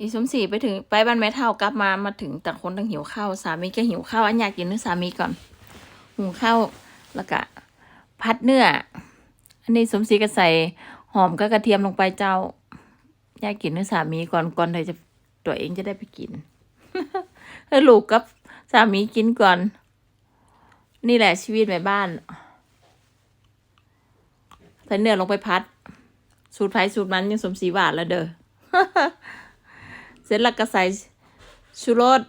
อีสมศรีไปถึงไปบ้านแม่เท่ากลับมามาถึงต่างคนต่างหิวข้าวสามีก็หิวข้าวอันอยากกินเนื้อสามีก่อนหุงข้าวแล้วก็พัดเนื้ออันนี้สมศรีก็ใส่หอมกับกระเทียมลงไปเจ้าอยากกินเนื้อสามีก่อนก่อนเลยจะตัวเองจะได้ไปกินให้ลูกกับสามีกินก่อน นี่แหละชีวิตแม่บ้านใส่เนื้อลงไปพัด สูตรไผ่สูตรมันยังสมศรีหวานแล้วเด้อ ร็จแล้วก็ใส่ชูรส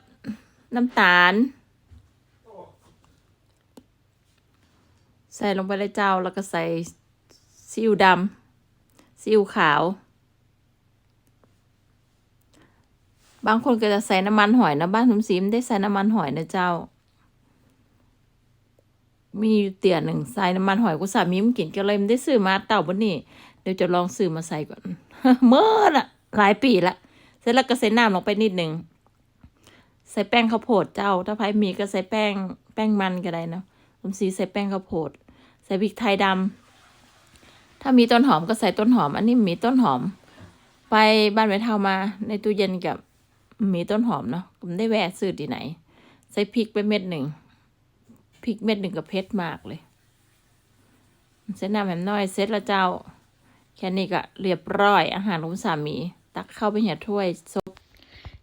น้ำตาล ใส่ลงไปเลยเจ้าแล้วก็ใส่ซีอิ๊วดำซีอิ๊วขาว บางคนก็จะใส่น้ำมันหอยนะบ้านสมศรีไม่ได้ใส่น้ำมันหอยนะเจ้า มีอยู่เตี่ยหนึ่งใส่น้ำมันหอยกูสามีมันกินก็เลยไม่ได้ซื้อมาเต่าบนนี่เดี๋ยวจะลองซื้อมาใส่ก่อนเมื่อละหลายปีละ เสร็จแล้วก็ใส่น้ำลงไปนิดหนึ่งใส่แป้งข้าวโพดเจ้า ถ้าใครมีก็ใส่แป้งแป้งมันก็ได้นะผมสีใส่แป้งข้าวโพด ใส่พริกไทยดำถ้ามีต้นหอมก็ใส่ต้นหอม อันนี้มีต้นหอม ไปบ้านไว้เทามาในตู้เย็นกับมีต้นหอมเนาะผมได้แวะซื้อที่ไหน ใส่พริกไปเม็ดหนึ่งพริกเม็ดหนึ่งกับเผ็ดมากเลยเส้นน้ำแหมน้อยเสร็จแล้วเจ้า แค่นี้ก็เรียบร้อยอาหารของสามี ตักเข้าไปเหี่ยถ้วยซบ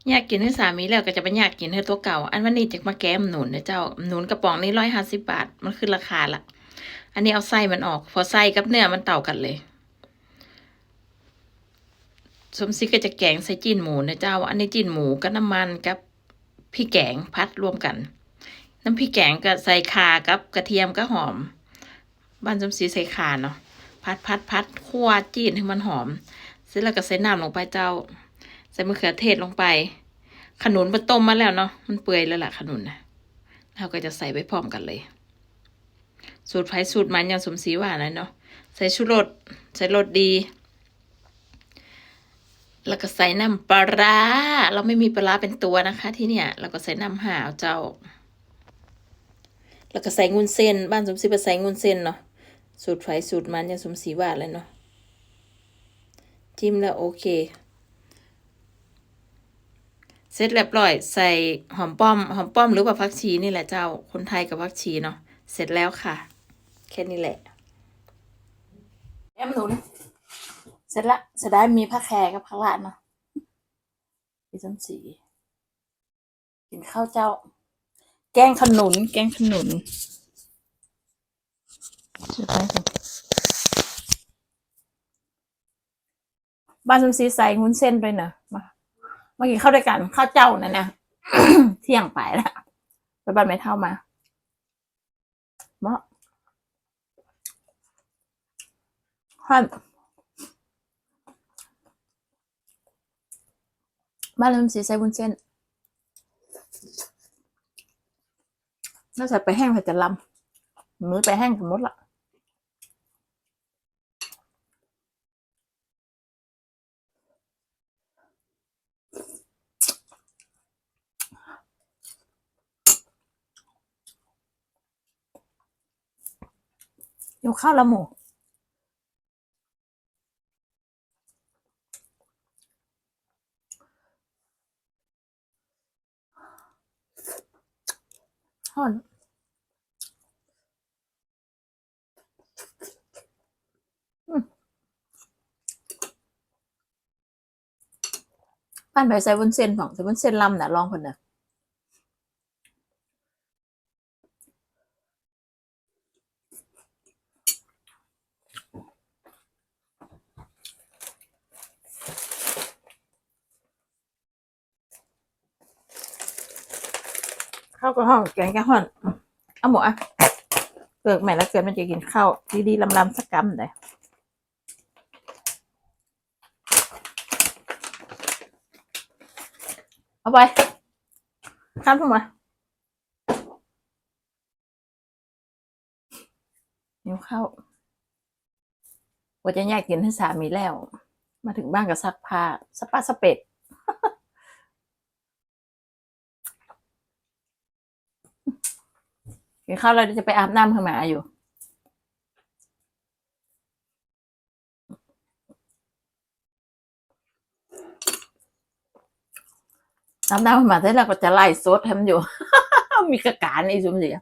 อยากกินให้สามีแล้วก็จะไปอยากกินให้ตัวเก่า อันวันนี้จะมาแก้มหนุนนะเจ้าหนุนกระป๋องนี้ร้อยห้าสิบบาท มันขึ้นราคาละอันนี้เอาไส้มันออก พอไส้กับเนื้อมันเต่ากันเลย สมศรีก็จะแกงใส่จีนหมูนะเจ้า อันนี้จีนหมูกับน้ำมันกับพี่แกงพัดรวมกัน น้ำพริกแกงก็ใส่ข่ากับกระเทียมก็หอม บ้านสมศรีใส่ข่าเนาะพัดพัดพัดคั่วจีนให้มันหอม เสร็จแล้วก็ใส่น้ำลงไปเจ้า ใส่มะเขือเทศลงไป ขนุนมันต้มมาแล้วเนาะ มันเปื่อยแล้วล่ะขนุนนะเราก็จะใส่ไปพร้อมกันเลย สูตรไผ่สูตรมันอย่างสมศรีว่านะเนาะ ใส่ชูรส ใส่รสดี แล้วก็ใส่น้ำปลาร้าเราไม่มีปลาร้าเป็นตัวนะคะ ที่เนี่ย เราก็ใส่น้ำห่าวเจ้า แล้วก็ใส่งุนเส้น บ้านสมศรีไปใส่งุนเส้นเนาะ สูตรไฟสูตรมันยังสมศรีว่าเลยเนาะ จิ้มแล้วโอเค เสร็จเรียบร้อย ใส่หอมป้อม หอมป้อมหรือว่าผักชีนี่แหละเจ้า คนไทยกับผักชีเนาะ เสร็จแล้วค่ะ แค่นี้แหละแอมหนุนเสร็จละจะได้มีผักแครกับผักลาดเนาะพี่สมศรีกินข้าวเจ้า แกงขนุน แกงขนุนเดี๋ยวไปสิ บ้านสมศรีใส่งุ้นเส้นด้วยเนอะมาเมื่อกี้เข้าด้วยกันข้าวเจ้านั่นนะเที่ยงไปแล้วไปบ้านไม่เท่ามาเมาะฮันบ้านสมศรีใส่วุ้นเส้นน่าจะไปแห้งไปจะลำมือไปแห้งกันหมดละ อยู่ข้าวละหมูห่อนอืมปั้นไปใส่วุ้นเส้นของใส่วุ้นเส้นลำน่ะลองคนน่ะ ข้าวก็ห้องแกงก็ห้อนเอาหมูอะเกิดใหม่แล้วเกิดมันจะกินข้าวดีๆลำๆสักกำเลยเอาไปข้ามเข้ามาหิวข้าวว่าจะแยกกินให้สามีแล้ว มาถึงบ้านก็ซักผ้าสปาสเปด กินข้าวเราจะไปอาบน้ำข้างหมาอยู่น้ำน้ำมาเสร็จแล้วก็จะไล่สดทำอยู่ มีกระการอีสุมเสีย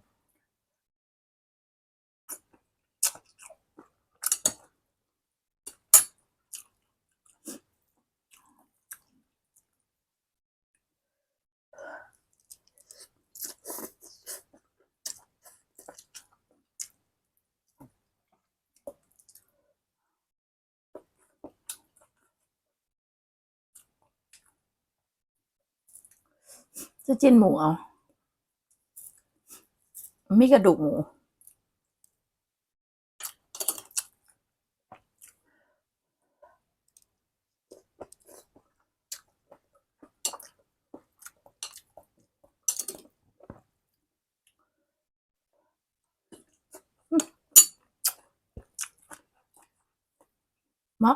จะจิ้นหมูเอามีกระดูกหมูมะ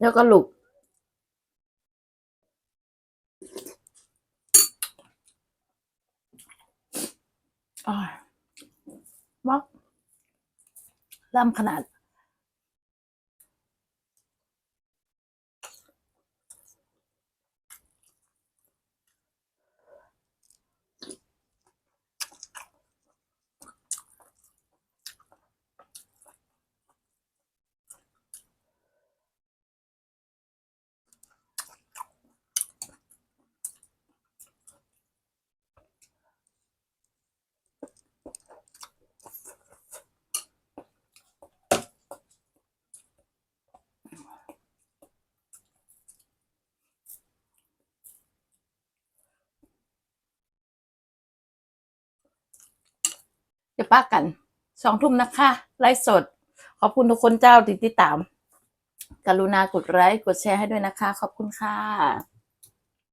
แล้วก็ลุก อ๋อมะล่ำขนาด จะป้ากันสองทุ่มนะคะ ไลฟ์สด ขอบคุณทุกคนเจ้าติดติดตาม กรุณากดไลค์กดแชร์ให้ด้วยนะคะ ขอบคุณค่ะ